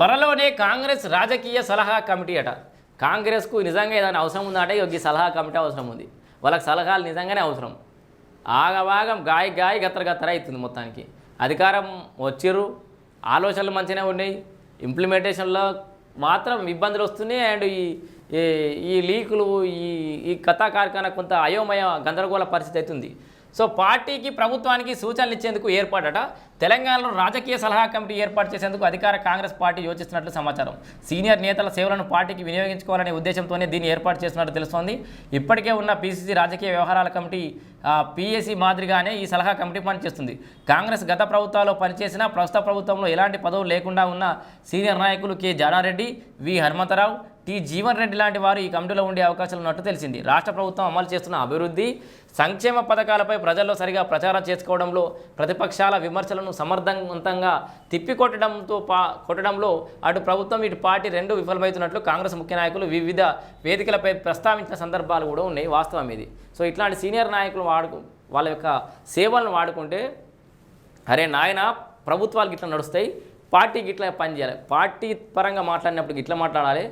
త్వరలోనే కాంగ్రెస్ రాజకీయ సలహా కమిటీ అట. కాంగ్రెస్కు నిజంగా ఏదైనా అవసరం ఉందంటే ఈ సలహా కమిటీ అవసరం ఉంది. వాళ్ళకి సలహాలు నిజంగానే అవసరం. ఆగవాగం గాయ గాయ గత్తర గత్తర అవుతుంది మొత్తానికి. అధికారం వచ్చిర్రు ఆలోచనలు మంచిగానే ఉన్నాయి. ఇంప్లిమెంటేషన్లో మాత్రం ఇబ్బందులు వస్తున్నాయి. అండ్ ఈ ఈ- ఈ లీకులు ఈ ఈ కథా కార్ఖాన కొంత అయోమయ గందరగోళ పరిస్థితి అవుతుంది. సో పార్టీకి ప్రభుత్వానికి సూచనలు ఇచ్చేందుకు ఏర్పాటట. తెలంగాణలో రాజకీయ సలహా కమిటీ ఏర్పాటు చేసేందుకు అధికార కాంగ్రెస్ పార్టీ యోచిస్తున్నట్లు సమాచారం. సీనియర్ నేతల సేవలను పార్టీకి వినియోగించుకోవాలనే ఉద్దేశంతోనే దీన్ని ఏర్పాటు చేస్తున్నట్టు తెలుస్తోంది. ఇప్పటికే ఉన్న పీసీసీ రాజకీయ వ్యవహారాల కమిటీ పీఏసీ మాదిరిగానే ఈ సలహా కమిటీ పనిచేస్తుంది. కాంగ్రెస్ గత ప్రభుత్వాల్లో పనిచేసిన ప్రస్తుత ప్రభుత్వంలో ఎలాంటి పదవులు లేకుండా ఉన్న సీనియర్ నాయకులు K. Janareddy V. Hanumantharao T Jeevan Reddy లాంటి వారు ఈ కమిటీలో ఉండే అవకాశాలు ఉన్నట్టు తెలిసింది. రాష్ట్ర ప్రభుత్వం అమలు చేస్తున్న అభివృద్ధి సంక్షేమ పథకాలపై ప్రజల్లో సరిగా ప్రచారం చేసుకోవడంలో ప్రతిపక్షాల విమర్శలను సమర్థవంతంగా తిప్పికొట్టడంతో పా కొట్టడంలో అటు ప్రభుత్వం ఇటు పార్టీ రెండు విఫలమవుతున్నట్లు కాంగ్రెస్ ముఖ్య నాయకులు వివిధ వేదికలపై ప్రస్తావించిన సందర్భాలు కూడా ఉన్నాయి వాస్తవం ఇది. సో ఇట్లాంటి సీనియర్ నాయకులు వాడుకు వాళ్ళ యొక్క సేవలను వాడుకుంటే అరే నాయన ప్రభుత్వాలు గిట్లా నడుస్తాయి పార్టీకి ఇట్లా పనిచేయాలి పార్టీ పరంగా మాట్లాడినప్పుడు ఇట్లా మాట్లాడాలి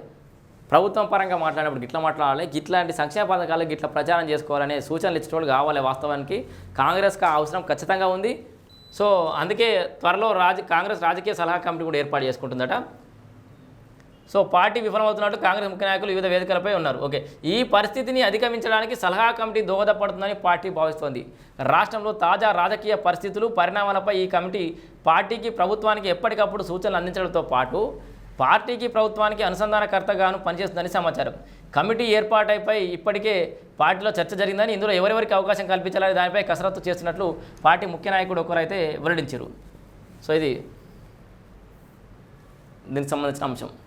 ప్రభుత్వం పరంగా మాట్లాడినప్పుడు గిట్లా మాట్లాడాలి గిట్లాంటి సంక్షేమ పథకాలు గిట్లా ప్రచారం చేసుకోవాలనే సూచనలు ఇచ్చేటోళ్ళు కావాలి వాస్తవానికి. కాంగ్రెస్కి ఆ అవసరం ఖచ్చితంగా ఉంది. సో అందుకే త్వరలో రాజ కాంగ్రెస్ రాజకీయ సలహా కమిటీ కూడా ఏర్పాటు చేసుకుంటుందట. సో పార్టీ విఫలమవుతున్నట్టు కాంగ్రెస్ ముఖ్య నాయకులు వివిధ వేదికలపై ఉన్నారు. ఓకే. ఈ పరిస్థితిని అధిగమించడానికి సలహా కమిటీ దోహదపడుతుందని పార్టీ భావిస్తోంది. రాష్ట్రంలో తాజా రాజకీయ పరిస్థితులు పరిణామాలపై ఈ కమిటీ పార్టీకి ప్రభుత్వానికి ఎప్పటికప్పుడు సూచనలు అందించడంతో పాటు పార్టీకి ప్రభుత్వానికి అనుసంధానకర్తగాను పనిచేస్తుందని సమాచారం. కమిటీ ఏర్పాటైపై ఇప్పటికే పార్టీలో చర్చ జరిగిందని ఇందులో ఎవరెవరికి అవకాశం కల్పించాలని దానిపై కసరత్తు చేస్తున్నట్లు పార్టీ ముఖ్య నాయకుడు ఒకరైతే వెల్లడించారు. సో ఇది దీనికి సంబంధించిన అంశం.